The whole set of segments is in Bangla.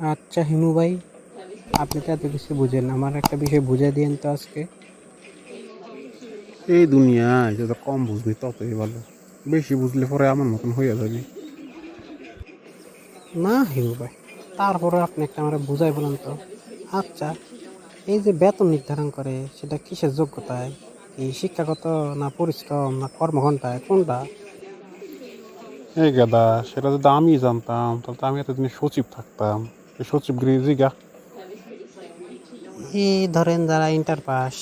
আচ্ছা হিমু ভাই আপনি তো এত কিছু বুঝেন আমার একটা বিষয় বুঝে দিয়েন তো আজকে। এই দুনিয়ায় যত কম বুঝবি ততই ভালো। বেশি বুঝলে পরে আমার মতন হইয়া যাবি। না হিমু ভাই তারপরে আপনি একটা আমার বুঝাই বলেন তো। আচ্ছা এই যে বেতন নির্ধারণ করে সেটা কিসের যোগ্যতায়? কি শিক্ষাগত না পরিশ্রম না কর্মঘণ্টায়? কোনটা? এই গাদা সেটা যদি আমি জানতাম তাহলে তো আমি এতদিনে সচিব থাকতাম। সচিবগিরি জিগা এই ধরেন যারা ইন্টার পাস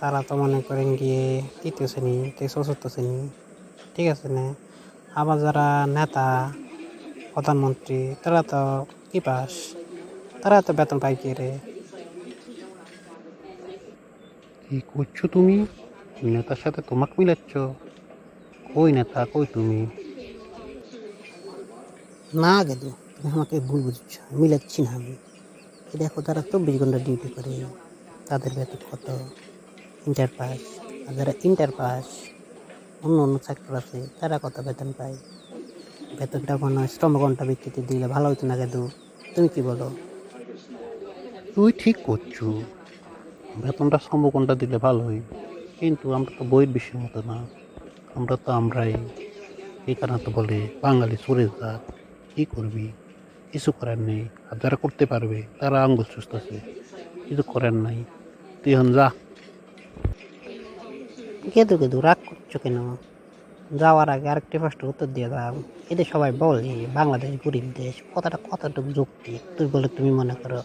তারা তো মনে করেন গিয়ে তৃতীয় শ্রেণি থেকে চতুর্থ শ্রেণি ঠিক আছে না? আবার যারা নেতা প্রধানমন্ত্রী তারা তো কি পাস তারা তো বেতন পাই কি রে? কি করছ তুমি? নেতার সাথে তোমাকে মিলাচ্ছ? কই নেতা কই তুমি? না গেল আমাকে ভুল বুঝছ মিলাচ্ছি না আমি। দেখো, তারা চব্বিশ ঘণ্টা ডিউটি করে, তাদের বেতন কত? ইন্টার পাস আর যারা ইন্টার পাস অন্য অন্য সেক্টর আছে, তারা কত বেতন পায়? বেতনটা কোনো শ্রম ঘণ্টা ভিত্তিতে দিলে ভালো হতো না কিন্তু। তুমি কি বলো? তুই ঠিক করছ। বেতনটা সম্ভবনটা দিলে ভালো হয়। কিন্তু আমরা তো বইয়ের বিষয়ের মতো না। আমরা তো আমরাই। এই কারণে তো বলে বাঙালি সরে জাত কী করবি? কিছু করার নেই। আর যারা করতে পারবে তারা আঙ্গুল সুস্থ আছে। কিছু করার নাই। তুই এখন যা। কেদু কেদু রাগ করছ কেন? যাওয়ার আগে আরেকটি ফার্স্ট উত্তর দিয়ে দাও। এদের সবাই বলে বাংলাদেশ গরিব দেশ কথাটা কতটুকু যুক্তি? তুই বলে তুমি মনে করো।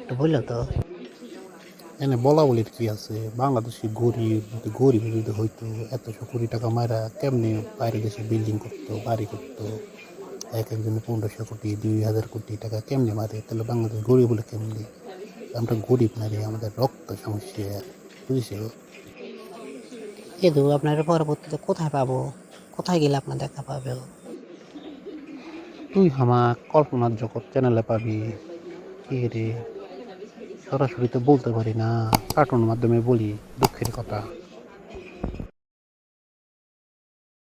একটু বলল তো। এনে বলা বলির কি আছে? বাংলাদেশি গরিব যদি গরিব যদি হইতো এতশো কোটি টাকা মারা কেমনি বাইরে দেশে বিল্ডিং করতো বাড়ি করতো? এক একজনে পনেরোশো কোটি দুই হাজার কোটি টাকা কেমনি মারে তাহলে বাংলাদেশ গরিব বলে কেমনি? আমরা গরিব না রে আমাদের রক্ত সমস্যা বুঝছ কেদু আপনার পরবর্তীতে কোথায় পাবো? কোথায় গেলে আপনার দেখা পাবে? তুই আমার কল্পনার জগৎ চ্যানেলে পাবি। কি রে? সরাসরি তো বলতে পারি না। কার্টুন মাধ্যমে বলি দুঃখের কথা।